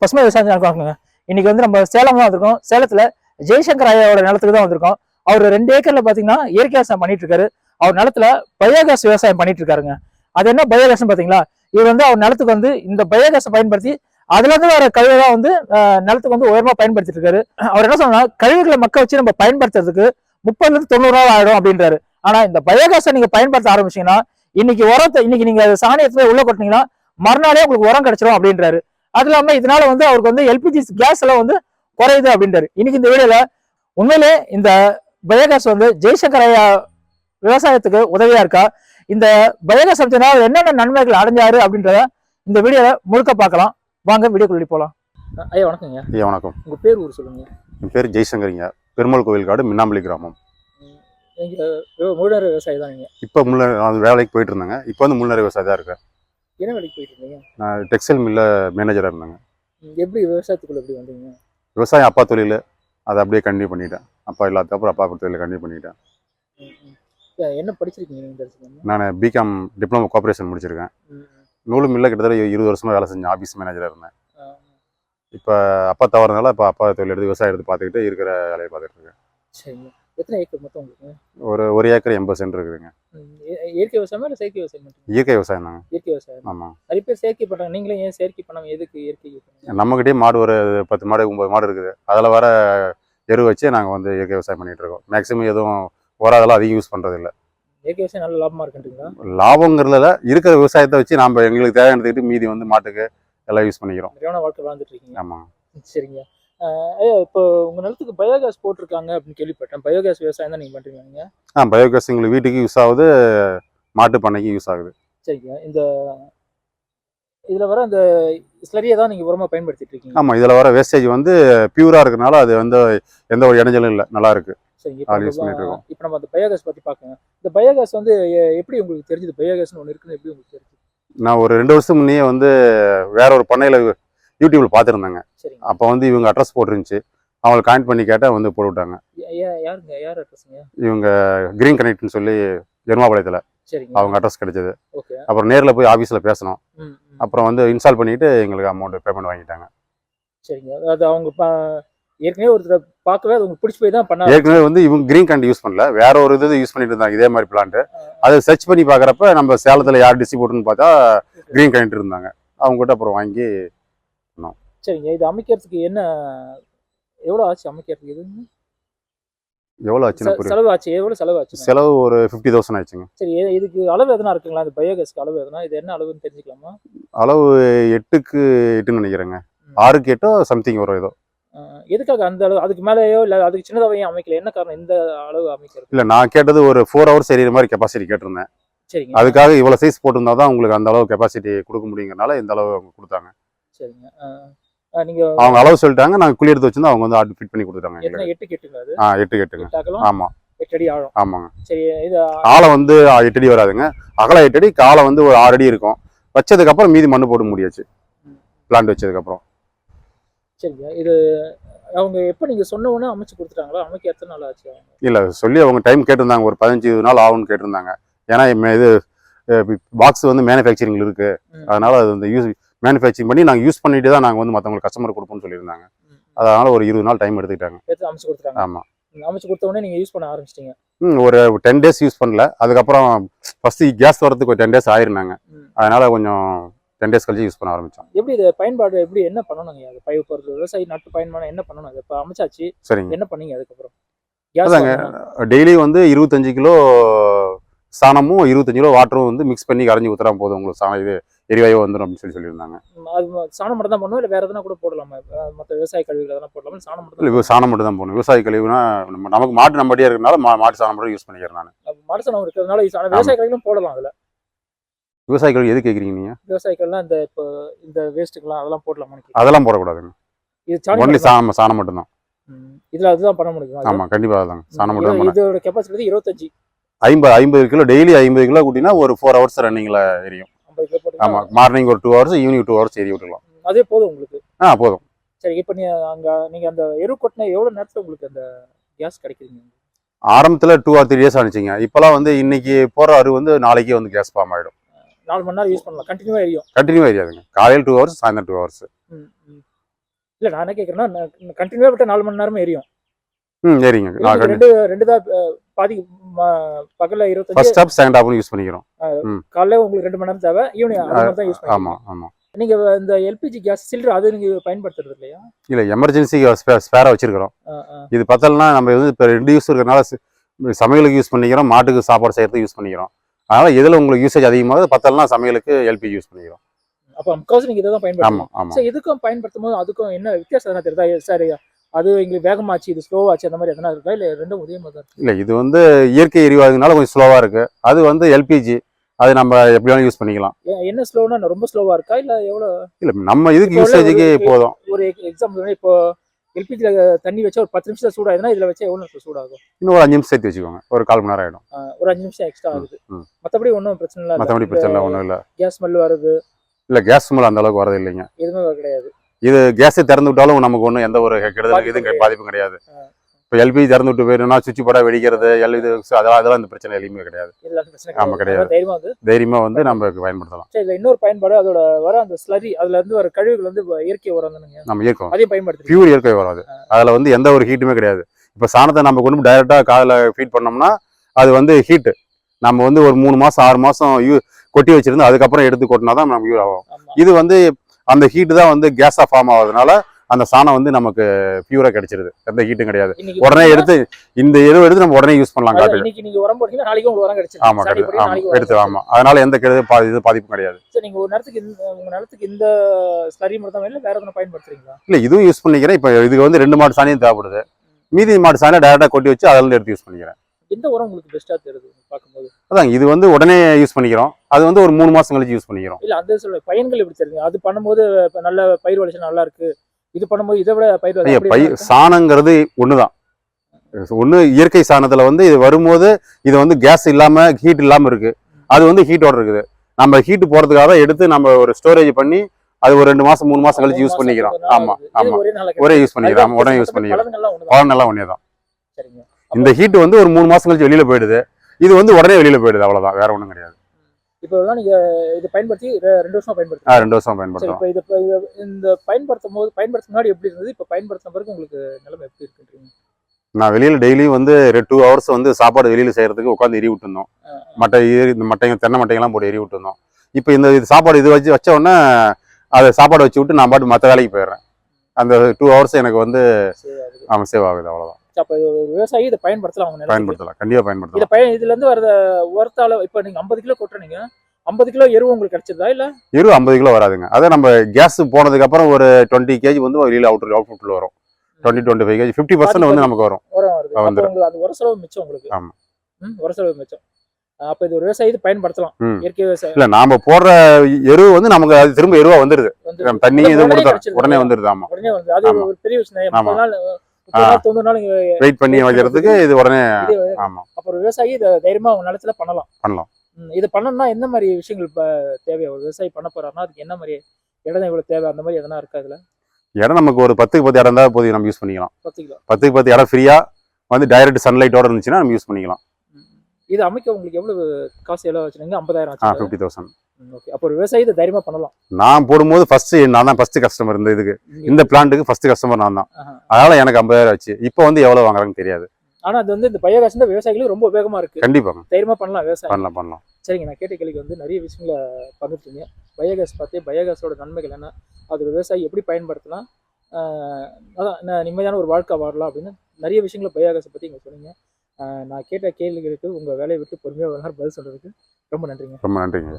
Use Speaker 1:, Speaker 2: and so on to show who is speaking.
Speaker 1: பசுமை விவசாயம் இன்னைக்கு வந்து நம்ம சேலம் தான் வந்திருக்கோம். சேலத்துல ஜெய்சங்கர் ஐயாவோட நிலத்துக்கு தான் வந்திருக்கோம். அவர் ரெண்டு ஏக்கர்ல பாத்தீங்கன்னா இயற்கை விவசாயம் பண்ணிட்டு இருக்காரு. அவர் நிலத்துல பயோகேஸ் விவசாயம் பண்ணிட்டு இருக்காருங்க. அது என்ன பயோகேஸ் பாத்தீங்களா? இவர் வந்து அவர் நிலத்துக்கு வந்து இந்த பயோகேஸை பயன்படுத்தி அதுல இருந்து வர கழிவு தான் வந்து நிலத்துக்கு வந்து உயர்மா பயன்படுத்திட்டு இருக்காரு. அவர் என்ன சொன்னா கழிவுகளை மக்க வச்சு நம்ம பயன்படுத்துறதுக்கு முப்பதுல இருந்து தொண்ணூறு நாள் ஆயிடும் அப்படின்றாரு. ஆனா இந்த பயோகேஸை நீங்க பயன்படுத்த ஆரம்பிச்சீங்கன்னா இன்னைக்கு உரத்தை இன்னைக்கு நீங்க சாணியத்துல உள்ள கொட்டினீங்கன்னா மறுநாளே உங்களுக்கு உரம் கிடைச்சிடும் அப்படின்றாரு. அது இல்லாம இதனால வந்து அவருக்கு வந்து எல்பிஜி கேஸ் எல்லாம் வந்து குறையுது அப்படின்றாரு. இன்னைக்கு இந்த வீடியோல உண்மையிலே இந்த பயோகேஸ் வந்து ஜெய்சங்கர் ஐயா விவசாயத்துக்கு உதவியா இருக்கா? இந்த பயோகேஸ் அமைச்சனால என்னென்ன நன்மைகள் அடைஞ்சாரு அப்படின்றத இந்த வீடியோல முழுக்க பார்க்கலாம். வாங்க வீடியோக்குள்ளே போலாம். ஐயா வணக்கங்க.
Speaker 2: ஐயா வணக்கம்.
Speaker 1: உங்க பேர் ஊர் சொல்லுங்க.
Speaker 2: என் பேர் ஜெய்சங்கரிங்க. பெருமாள் கோவில் காடு மின்னாம்பள்ளி கிராமம்.
Speaker 1: முழுநேர விவசாயி தான்
Speaker 2: இப்போ முள்ள அது வேலைக்கு போயிட்டு இருந்தாங்க. இப்போ வந்து முன்னேற விவசாயி தான் இருக்கேன்.
Speaker 1: என்ன வேலைக்கு போயிட்டு இருந்தீங்க?
Speaker 2: நான் டெக்ஸ்டைல் மில்ல மேனேஜராக இருந்தாங்க.
Speaker 1: எப்படி விவசாயத்துக்குள்ள எப்படி வந்தீங்க?
Speaker 2: விவசாயம் அப்பா தொழில் அதை அப்படியே கண்டினியூ பண்ணிட்டேன். அப்பா இல்லாத அப்புறம் அப்பா தொழிலை கண்டினியூ பண்ணிட்டேன்.
Speaker 1: என்ன படிச்சிருக்கீங்க?
Speaker 2: நான் பிகாம் டிப்ளமோ கோஆப்ரேஷன் முடிச்சிருக்கேன்.
Speaker 1: ம், ம்.
Speaker 2: நூலு மில்ல கிட்டத்தட்ட இருபது வருஷமா வேலை செஞ்சேன். ஆஃபீஸ் மேனேஜராக இருந்தேன். இப்போ அப்பா தவறுனால இப்போ அப்பா தொழில் எடுத்து விவசாயம் எடுத்து பார்த்துக்கிட்டு இருக்கிற வேலையை பார்த்துட்டு இருக்கேன்.
Speaker 1: சரிங்க. எத்தனை ஏக்கர் மொத்தம் உங்களுக்கு?
Speaker 2: ஒரு ஒரு ஏக்கர் எண்பது சென்ட் இருக்குதுங்க.
Speaker 1: இயற்கை விவசாயமா இல்லை செயற்கை விவசாயம் மட்டும்?
Speaker 2: இயற்கை விவசாயம் தாங்க.
Speaker 1: இயற்கை விவசாயம்.
Speaker 2: ஆமாம்
Speaker 1: நிறைய பேர் செயற்கை பண்றாங்க. நீங்களே ஏன் செயற்கை பண்ணாம எதுக்கு இயற்கை
Speaker 2: நம்மகிட்டயே மாடு ஒரு பத்து மாடு ஒன்பது மாடு இருக்குது. அதில் வர எரு வச்சு நாங்கள் வந்து இயற்கை விவசாயம் பண்ணிட்டு இருக்கோம். மேக்ஸிமம் எதுவும் உரம் அதிகம் யூஸ் பண்ணுறது இல்ல
Speaker 1: இயற்கை விவசாயம் நல்ல லாபமா இருக்குன்றீங்களா?
Speaker 2: லாபங்கிறதுல இருக்கிற விவசாயத்தை வச்சு நாம் எங்களுக்கு தேவை எடுத்துக்கிட்டு மீதி வந்து மாட்டுக்கு எல்லாம் யூஸ் பண்ணிக்கிறோம்.
Speaker 1: வாழ்க்கை வாழ்ந்துட்டு இருக்கீங்க.
Speaker 2: ஆமாம்
Speaker 1: சரிங்க. இப்போ உங்க நிலத்துக்கு பயோகேஸ் போட்டிருக்காங்க அப்படின்னு கேள்விப்பட்டேன். பயோகேஸ் விவசாயம் தான் நீங்க பண்றீங்க நீங்க
Speaker 2: ஆ பயோகேஸ் எங்களுக்கு வீட்டுக்கு யூஸ் ஆகுது மாட்டு பண்ணைக்கு யூஸ் ஆகுது.
Speaker 1: சரிங்க. இந்த இதுல வர அந்த ஸ்லரியை தான் நீங்க உரமா பயன்படுத்திட்டு இருக்கீங்க.
Speaker 2: ஆமாம் இதில் வர வேஸ்டேஜ் வந்து பியூராக இருக்கனால அது வந்து எந்த ஒரு இடைஞ்சலும் இல்லை. நல்லா இருக்கு.
Speaker 1: சரிங்க. இப்போ நம்ம அந்த பயோகேஸ் பத்தி பார்க்கணும் இந்த பயோகேஸ் வந்து எப்படி உங்களுக்கு தெரிஞ்சது? பயோகேஸ்னு ஒன்று இருக்குன்னு எப்படி உங்களுக்கு தெரிஞ்சது?
Speaker 2: நான் ஒரு ரெண்டு வருஷம் முன்னே வந்து வேற ஒரு பண்ணையில் யூடியூப்ல பார்த்துருந்தேங்க. அப்போ வந்து இவங்க அட்ரஸ் போட்டிருந்துச்சு. அவங்களை கான்ட் பண்ணி கேட்டால் வந்து போட்டு விட்டாங்க இவங்க கிரீன் கனெக்ட்னு சொல்லி எருமாபாளையத்தில்
Speaker 1: சரிங்க.
Speaker 2: அவங்க அட்ரஸ் கிடைச்சது. அப்புறம் நேரில் போய் ஆஃபீஸில் பேசணும். அப்புறம் வந்து இன்ஸ்டால் பண்ணிட்டு எங்களுக்கு அமௌண்ட் பேமெண்ட் வாங்கிட்டாங்க.
Speaker 1: சரிங்க. அது அவங்க ஏற்கனவே ஒருத்தர் பார்க்கவே அது உங்களுக்கு பிடிச்சி போய் தான் பண்ண
Speaker 2: ஏற்கனவே வந்து இவங்க கிரீன் கண்ட் யூஸ் பண்ணல. வேற ஒரு இது யூஸ் பண்ணிட்டு இருந்தாங்க. இதே மாதிரி பிளான்ட் அதை சர்ச் பண்ணி பார்க்குறப்ப நம்ம சேலத்தில் யார் டிஸ்ட்ரிபியூட்டர்னு பார்த்தா கிரீன் கனெக்ட் இருந்தாங்க. அவங்க கிட்ட அப்புறம் வாங்கி
Speaker 1: சரிங்க இது அமைக்கிறதுக்கு என்ன எவ்வளோ ஆச்சு அமைக்கிறதுக்கு இது?
Speaker 2: எவ்வளோ ஆச்சுன்னு
Speaker 1: செ-
Speaker 2: புரியும்
Speaker 1: செலவு ஆச்சு எவ்வளோ செலவு ஆச்சு
Speaker 2: செலவு ஒரு ஃபிஃப்டி தௌசண்ட் ஆச்சுங்க
Speaker 1: சரி இதுக்கு அளவு எதனா இருக்குங்களா? இந்த பயோகேஸ்க்கு அளவு எதனா? இது என்ன அளவுன்னு தெரிஞ்சுக்கலாமா?
Speaker 2: அளவு எட்டுக்கு எட்டுன்னு நினைக்கிறேங்க. ஆறுக்கு எட்டோ சம்திங் வரும் ஏதோ.
Speaker 1: எதுக்காக அந்த அளவு? அதுக்கு மேலேயோ இல்லை அதுக்கு சின்னதாவையும் அமைக்கல. என்ன காரணம் இந்த அளவு அமைக்கிறது?
Speaker 2: இல்லை நான் கேட்டது ஒரு ஃபோர் ஹவர்ஸ் எரியிற மாதிரி கெப்பாசிட்டி கேட்டிருந்தேன்.
Speaker 1: சரிங்க.
Speaker 2: அதுக்காக இவ்வளோ சைஸ் போட்டிருந்தா தான் உங்களுக்கு அந்த அளவு கெப்பாசிட்டி கொடுக்க முடியுங்கிறனால இந்த அளவு அவங்க கொடுத்தாங்க.
Speaker 1: சரிங்க நீங்க
Speaker 2: அவங்க அளவு சொல்லிட்டாங்க நாங்கள் குழி எடுத்து வச்சிருந்தா அவங்க வந்து ஆர்டர் ஃபிட் பண்ணி கொடுத்துட்டாங்க
Speaker 1: எட்டு கெட்டுங்க அது?
Speaker 2: ஆ எட்டு எட்டுங்க
Speaker 1: எட்டு அகலம்?
Speaker 2: ஆமாம்
Speaker 1: எட்டு அடி ஆழம்?
Speaker 2: ஆமாங்க.
Speaker 1: சரி இது
Speaker 2: ஆழம் வந்து எட்டு அடி வராதுங்க. அகலம் எட்டு அடி காலை வந்து ஒரு ஆறு அடி இருக்கும். வச்சதுக்கு அப்புறம் மீதி மண்ணு போட முடியாச்சு. பிளான்ட் வச்சதுக்கு அப்புறம்.
Speaker 1: சரிங்க. இது அவங்க எப்போ நீங்க சொன்ன உடனே அமைச்சு கொடுத்துட்டாங்களா? அமைக்க எத்தனை நாள் ஆச்சு?
Speaker 2: இல்ல சொல்லி அவங்க டைம் கேட்டிருந்தாங்க. ஒரு பதினஞ்சு நாள் ஆகும்னு கேட்டிருந்தாங்க. ஏன்னா இது பாக்ஸ் வந்து மேனுஃபேக்சரிங்ல இருக்கு.
Speaker 1: ம்.
Speaker 2: அதனால அது வந்து யூஸ் மேனுஃபேக்சரிங் பண்ணி நாங்கள் யூஸ் பண்ணிட்டு தான் நாங்கள் வந்து மற்றவங்களுக்கு கஸ்டமர் கொடுப்போம்னு சொல்லியிருந்தாங்க. அதனால ஒரு இருபது நாள் டைம் எடுத்துக்கிட்டாங்க.
Speaker 1: எடுத்து அமைச்சு கொடுத்துட்டாங்க.
Speaker 2: ஆமா.
Speaker 1: ம், அமைச்சு கொடுத்த உடனே நீங்க யூஸ் பண்ண ஆரம்பிச்சிட்டீங்க.
Speaker 2: ம், ஒரு டென் டேஸ் யூஸ் பண்ணல. அதுக்கப்புறம் ஃபர்ஸ்ட் கேஸ் வரதுக்கு ஒரு டென் டேஸ் ஆயிருந்தாங்க. அதனால கொஞ்சம் டென் டேஸ் கழிச்சு யூஸ் பண்ண ஆரம்பிச்சோம்.
Speaker 1: எப்படி இது பயன்பாடு எப்படி என்ன பண்ணணுங்க அது பயிர் போறது விவசாயி நட்டு பயன்பாடு என்ன பண்ணணும்? அது இப்போ அமைச்சாச்சு.
Speaker 2: சரிங்க.
Speaker 1: என்ன பண்ணீங்க அதுக்கப்புறம்?
Speaker 2: அதாங்க. டெய்லி வந்து இருபத்தஞ்சு கிலோ சாணமும் இருபத்தஞ்சு கிலோ வாட்டரும் வந்து மிக்ஸ் பண்ணி கரைஞ்சி ஊத்துறா போதும் உங்களுக்கு சாணம். இது எரிவாயு வந்துடும் அப்படின்னு சொல்லி சொல்லியிருந்தாங்க.
Speaker 1: அது சாணம் மட்டும் தான் பண்ணுவோம் இல்லை வேற எதனா கூட போடலாமா? மத்த விவசாய கழிவுகள் எதனா போடலாமா? சாணம் மட்டும்
Speaker 2: இல்லை சாணம் மட்டும் தான் போகணும் விவசாய கழிவுனா நம்ம நமக்கு மாட்டு நம்படியே இருக்கனால மா மாட்டு சாணம் மட்டும் யூஸ் பண்ணிக்கிறேன் நான்.
Speaker 1: தான் மாடு சாணம் இருக்கிறதுனால சாணம் விவசாய கழிவுகளும் போடலாம் அதுல.
Speaker 2: விவசாய கழிவு எது கேட்குறீங்க நீங்கள்
Speaker 1: விவசாய கழிவுலாம் இந்த இப்போ இந்த வேஸ்ட்டுக்கெல்லாம் அதெல்லாம் கேக்குறேன்.
Speaker 2: அதெல்லாம் போடக்கூடாதுங்க.
Speaker 1: இது
Speaker 2: ஒன்லி. சாணம் சாணம் மட்டும் தான்.
Speaker 1: ம். இதுல அதுதான் பண்ண முடியும்.
Speaker 2: ஆமாம் கண்டிப்பாக தாங்க சாணம் மட்டும் தான்
Speaker 1: இதோட கெப்பாசிட்டி இருபத்தஞ்சு.
Speaker 2: ஐம்பது ஐம்பது கிலோ டெய்லி ஐம்பது கிலோ கூட்டினா ஒரு ஃபோர் ஹவர்ஸ் ரன்னிங்கில் எரியும்.
Speaker 1: ஐம்பது கிலோ போட்டு
Speaker 2: ஆமாம் மார்னிங் ஒரு two hours evening two hours எரி விட்டுக்கலாம்
Speaker 1: அதே போதும் உங்களுக்கு?
Speaker 2: ஆ போதும்.
Speaker 1: சரி இப்போ நீ அங்க நீங்க அந்த எரு கொட்டின எவ்வளவு நேரத்துல உங்களுக்கு அந்த கேஸ் கிடைக்குதுங்க?
Speaker 2: ஆரம்பத்தில் டூ ஆர் த்ரீ டேஸ் அனுப்பிச்சிங்க இப்போலாம் வந்து இன்னைக்கு போகிற அரு வந்து நாளைக்கே வந்து கேஸ் ஃபார்ம் ஆகிடும்
Speaker 1: நாலு மணி நேரம் யூஸ் பண்ணலாம். கண்டினியூவா எரியும்.
Speaker 2: கண்டினியூ எரியாதுங்க. காலையில் டூ ஹவர்ஸ் சாயந்தரம் டூ ஹவர்ஸ்.
Speaker 1: இல்ல நான் என்ன கேக்குறேன்னா கண்டினியூவா விட்டா நாலு மணி நேரமே எரியும்.
Speaker 2: ம் சரிங்க.
Speaker 1: ரெண்டு ரெண்டு தான் பாதி பகல்ல இருபத்தஞ்சு.
Speaker 2: ஃபர்ஸ்ட் ஸ்டாப் செகண்ட் ஸ்டாப்னு யூஸ் பண்ணிக்கிறோம்.
Speaker 1: காலைல உங்களுக்கு ரெண்டு மணி நேரம் தேவை. ஈவினிங் தான் யூஸ்
Speaker 2: ஆமா
Speaker 1: பண்ணுவீங்க
Speaker 2: ஆமா.
Speaker 1: நீங்க இந்த எல்பிஜி கேஸ் சிலிண்டர் அது நீங்க பயன்படுத்துறது இல்லையா?
Speaker 2: இல்ல எமர்ஜென்சி ஸ்பேரா வச்சிருக்கிறோம். இது பத்தலனா நம்ம வந்து இப்போ ரெண்டு யூஸ் இருக்கிறனால சமையலுக்கு யூஸ் பண்ணிக்கிறோம். மாட்டுக்கு சாப்பாடு செய்யறதுக்கு யூஸ் பண்ணிக்கிறோம். அதனால எதுல உங்களுக்கு யூசேஜ் அதிகமாக பத்தலனா சமையலுக்கு எல்பிஜி யூஸ் பண்ணிக்கிறோம்.
Speaker 1: அப்ப முக்காவாசி நீங்க இதை தான்
Speaker 2: ஆமா
Speaker 1: பயன்படுத்தணும்
Speaker 2: ஆமா.
Speaker 1: சரி இதுக்கும் பயன்படுத்தும் போது அதுக்கும் என்ன வித்தியாசம் தெரியுதா? சரி அது எங்களுக்கு வேகமாச்சு இது ஸ்லோவாச்சு அந்த மாதிரி எதனா இருக்கா? இல்ல ரெண்டும் ஒரே மாதிரி தான்?
Speaker 2: இல்ல இது வந்து இயற்கை எரிவாயுனால கொஞ்சம் ஸ்லோவா இருக்கு. அது வந்து எல்பிஜி அது நம்ம எப்படி வேணாலும் யூஸ் பண்ணிக்கலாம்.
Speaker 1: என்ன ஸ்லோனா ரொம்ப ஸ்லோவா இருக்கா? இல்ல எவ்வளவு
Speaker 2: இல்ல நம்ம இதுக்கு யூசேஜுக்கு போதும்.
Speaker 1: ஒரு எக்ஸாம்பிள் இப்போ எல்பிஜில தண்ணி வச்சா ஒரு பத்து நிமிஷம் சூடாகுதுன்னா இதுல வச்சா எவ்வளவு நிமிஷம் சூடாகும்?
Speaker 2: இன்னும் ஒரு அஞ்சு நிமிஷம் சேர்த்து வச்சுக்கோங்க. ஒரு கால் மணி நேரம் ஆயிடும்.
Speaker 1: ஆ, ஒரு அஞ்சு நிமிஷம் எக்ஸ்ட்ரா ஆகுது.
Speaker 2: ம்.
Speaker 1: மத்தபடி ஒன்றும் பிரச்சனை இல்லை.
Speaker 2: மற்றபடி பிரச்சனை இல்லை ஒன்றும் இல்லை.
Speaker 1: கேஸ் ஸ்மெல் வருது.
Speaker 2: இல்ல கேஸ் ஸ்மெல் அந்த அளவுக்கு வரது இல்லைங்க.
Speaker 1: எதுவுமே கிடையாது.
Speaker 2: இது கேஸை திறந்து விட்டாலும் நமக்கு ஒன்றும் எந்த ஒரு கெடுதல்
Speaker 1: பாதிப்பு
Speaker 2: இதுவும். பாதிப்பும் கிடையாது. இப்போ எல்பிஜி திறந்து விட்டு போயிடும்னா சுவிட்ச் போட வெடிக்கிறது எல் இது அதெல்லாம் அதெல்லாம் இந்த பிரச்சனை எதுவுமே கிடையாது.
Speaker 1: இதெல்லாம் பிரச்சனை
Speaker 2: ஆமா, கிடையாது.
Speaker 1: அதனால தைரியமா வந்து
Speaker 2: நம்ம பயன்படுத்தலாம்.
Speaker 1: சரி இதுல இன்னொரு பயன்பாடு அதோட வர அந்த ஸ்லரி அதுல இருந்து வர கழிவுகள் வந்து இயற்கை உரம்
Speaker 2: நம்ம இயக்கம்
Speaker 1: அதையும் பயன்படுத்தி
Speaker 2: பியூர் இயற்கை வராது அதுல வந்து எந்த ஒரு ஹீட்டுமே கிடையாது. இப்போ சாணத்தை நம்ம கொண்டு டைரக்டா காதில் ஃபீட் பண்ணோம்னா அது வந்து ஹீட்டு நம்ம வந்து ஒரு மூணு மாசம் ஆறு மாசம் யூ கொட்டி வச்சிருந்து அதுக்கப்புறம் எடுத்து கொட்டினா தான் நமக்கு யூஸ் ஆகும் இது வந்து அந்த ஹீட்டு தான் வந்து கேஸா ஃபார்ம் ஆகுறதுனால அந்த சாணம் வந்து நமக்கு பியூரா கிடைச்சிருது. எந்த ஹீட்டும் கிடையாது. உடனே எடுத்து இந்த எருவு எடுத்து நம்ம உடனே யூஸ் பண்ணலாம் காட்டுக்கு
Speaker 1: கிடைச்சிடும்
Speaker 2: ஆமா கிடையாது ஆமா எடுத்து ஆமா. அதனால எந்த கெடுதல் பா இது பாதிப்பும் கிடையாது.
Speaker 1: சரி நீங்க ஒரு நேரத்துக்கு இந்த உங்க ஸ்லரி இல்ல வேற எதனா பயன்படுத்துறீங்களா?
Speaker 2: இல்ல இதுவும் யூஸ் பண்ணிக்கிறேன். இப்போ இதுக்கு வந்து ரெண்டு மாடு சாணியும் தேவைப்படுது. மீதி மாடு சாணியை டேரக்டா கொட்டி வச்சு அதுல எடுத்து யூஸ் பண்ணிக்கிறேன்.
Speaker 1: எந்த உரம் உங்களுக்கு பெஸ்டா தெரியுது பார்க்கும்போது?
Speaker 2: அதான் இது வந்து உடனே யூஸ் பண்ணிக்கிறோம். அது வந்து ஒரு மூணு மாசம் கழிச்சு யூஸ் பண்ணிக்கிறோம்.
Speaker 1: இல்ல அந்த சொல்ல பயன்கள் எப்படி தெரியுங்க அது பண்ணும்போது நல்ல பயிர் விளைச்சல் நல்லா இருக்கு. இது பண்ணும்போது இதை விட பயிர் விளைச்சல்
Speaker 2: ஐயா
Speaker 1: அப்படி
Speaker 2: பை
Speaker 1: நல்லா இருக்கா?
Speaker 2: சாணங்கிறது ஒண்ணுதான். ஒண்ணு இயற்கை சாணத்துல வந்து இது வரும்போது இது வந்து கேஸ் இல்லாம ஹீட் இல்லாம இருக்கு. அது வந்து ஹீட்டோட இருக்குது. நம்ம ஹீட் போறதுக்காக தான் எடுத்து நம்ம ஒரு ஸ்டோரேஜ் பண்ணி அது ஒரு ரெண்டு மாசம் மூணு மாசம் கழிச்சு யூஸ் பண்ணிக்கிறோம்.
Speaker 1: கொஞ்ச நாள்
Speaker 2: ஆமா
Speaker 1: ஆகுது. இது
Speaker 2: ஆமா.
Speaker 1: ஒரே.
Speaker 2: யூஸ் பண்ணிக்கிறோம். உடனே யூஸ் பண்ணிக்கிறோம்.
Speaker 1: பலன்கள்லாம் ஒண்ணுதான்.
Speaker 2: பலன் எல்லாம் ஒன்னே தான் இந்த ஹீட் வந்து ஒரு மூணு மாசம் கழிச்சு வெளியில போயிடுது. இது வந்து உடனே வெளியில போயிடுது அவ்வளவுதான். வேற ஒண்ணும் கிடையாது.
Speaker 1: இப்போ தான் நீங்க இது பயன்படுத்தி ரெண்டு வருஷமா
Speaker 2: ஆ,
Speaker 1: பயன்படுத்தி
Speaker 2: ரெண்டு வருஷம்
Speaker 1: சரி
Speaker 2: பயன்படுத்துறோம்.
Speaker 1: இப்போ இது இந்த பயன்படுத்தும் போது பயன்படுத்த முன்னாடி எப்படி இருந்தது? இப்போ பயன்படுத்தின பிறகு உங்களுக்கு நிலைமை எப்படி இருக்குன்றீங்க?
Speaker 2: நான் வெளியில டெய்லியும் வந்து டூ ஹவர்ஸ் வந்து சாப்பாடு வெளியில செய்யறதுக்கு உட்காந்து எரி விட்டுருந்தோம். மட்டை இந்த மட்டைங்க தென்னை மட்டைங்கெல்லாம் போட்டு எரி விட்டுருந்தோம். இப்போ இந்த இது சாப்பாடு இது வச்சு வச்ச உடனே அதை சாப்பாடு வச்சு விட்டு நான் பாட்டு மற்ற வேலைக்கு போயிடுறேன். அந்த டூ ஹவர்ஸ் எனக்கு வந்து ஆமாம் சேவ் ஆகுது அவ்வளோதான்
Speaker 1: அப்போ ஒரு விவசாயி இதை பயன்படுத்தலாம் அவங்க.
Speaker 2: பயன்படுத்தலாம். கண்டிப்பாக
Speaker 1: இதை
Speaker 2: பயன்படுத்தலாம்.
Speaker 1: பயன் இதுல இருந்து வர உரத்தால இப்போ நீங்க ஐம்பது கிலோ கொட்டுறீங்க. ஐம்பது கிலோ எருவு உங்களுக்கு கிடைச்சிருதா இல்ல?
Speaker 2: எரு ஐம்பது கிலோ வராதுங்க. அதே நம்ம கேஸ் போனதுக்கு அப்புறம் ஒரு டுவெண்ட்டி கேஜி வந்து வெளியில் அவுட் அவுட்புட்டில் வரும். Twenty twenty five KG fifty percent வந்து நமக்கு வரும்.
Speaker 1: உங்களுக்கு அது உர செலவு மிச்சம் உங்களுக்கு.
Speaker 2: ஆமா.
Speaker 1: ம் உர செலவு மிச்சம். அப்போ இது ஒரு விவசாயி இது பயன்படுத்தலாம். இயற்கை விவசாயம்.
Speaker 2: இல்லை நாம போடுற எரு வந்து நமக்கு அது திரும்ப எருவா வந்துருது. தண்ணி
Speaker 1: கிடைச்சிருது.
Speaker 2: உடனே வந்துருது. ஆமா.
Speaker 1: உடனே வந்து அது. ஒரு பெரிய விஷயம்.
Speaker 2: வெயிட் பண்ணி வைக்கிறதுக்கு இது உடனே ஆமா.
Speaker 1: அப்புறம் விவசாயி இதை தைரியமா அவங்க நிலத்துல பண்ணலாம்.
Speaker 2: பண்ணலாம்.
Speaker 1: இது பண்ணணும்னா என்ன மாதிரி விஷயங்கள் இப்ப தேவை? ஒரு விவசாயி பண்ண போறாருன்னா அதுக்கு என்ன மாதிரி இடம் இவ்வளவு தேவை? அந்த மாதிரி எதனா இருக்கா இதுல?
Speaker 2: இடம் நமக்கு ஒரு பத்துக்கு பத்து இடம் தான் போதும் நம்ம யூஸ் பண்ணிக்கலாம்.
Speaker 1: பத்து கிலோ
Speaker 2: பத்துக்கு பத்து இடம் ஃப்ரீயா வந்து டைரக்ட் சன்லைட்டோட இருந்துச்சுன்னா நம்ம யூஸ் பண்ணிக்கலாம்.
Speaker 1: இது அமைக்க உங்களுக்கு எவ்வளவு காசு எவ்வளவு வச்சுருங்க ஐம்பதாயிரம்
Speaker 2: ஃபிஃப்டி தௌசண்ட்
Speaker 1: ஓகே அப்போ ஒரு விவசாயி இதை தைரியமா பண்ணலாம்.
Speaker 2: நான் போடும்போது ஃபர்ஸ்ட் நான் தான் ஃபர்ஸ்ட் கஸ்டமர் இந்த இதுக்கு. இந்த பிளான்ட்டுக்கு ஃபர்ஸ்ட் கஸ்டமர் நான் தான். அதனால எனக்கு ஐம்பதாயிரம் ஆச்சு. இப்போ வந்து எவ்வளவு வாங்குறாங்கன்னு தெரியாது.
Speaker 1: ஆனா அது வந்து இந்த பயோகாஸ் தான் விவசாயிகளுக்கு ரொம்ப உபயோகமா இருக்கு.
Speaker 2: கண்டிப்பாக
Speaker 1: தைரியமா பண்ணலாம் விவசாயம்.
Speaker 2: பண்ணலாம் பண்ணலாம்.
Speaker 1: சரிங்க நான் கேட்ட கேள்விக்கு வந்து நிறைய விஷயங்களை பகிர்ந்துட்டீங்க. பயோகேஸ் பார்த்து பயோகேஸோட நன்மைகள் என்ன? அது விவசாயி எப்படி பயன்படுத்தலாம்? அதான் நான் நிம்மதியான ஒரு வாழ்க்கை வாழலாம் அப்படின்னு நிறைய விஷயங்களை பயோகேஸை பற்றி இங்கே சொன்னீங்க. நான் கேட்ட கேள்விகளுக்கு உங்கள் வேலையை விட்டு பொறுமையாக பதில் சொல்கிறதுக்கு ரொம்ப நன்றிங்க.
Speaker 2: ரொம்ப நன்றிங்க.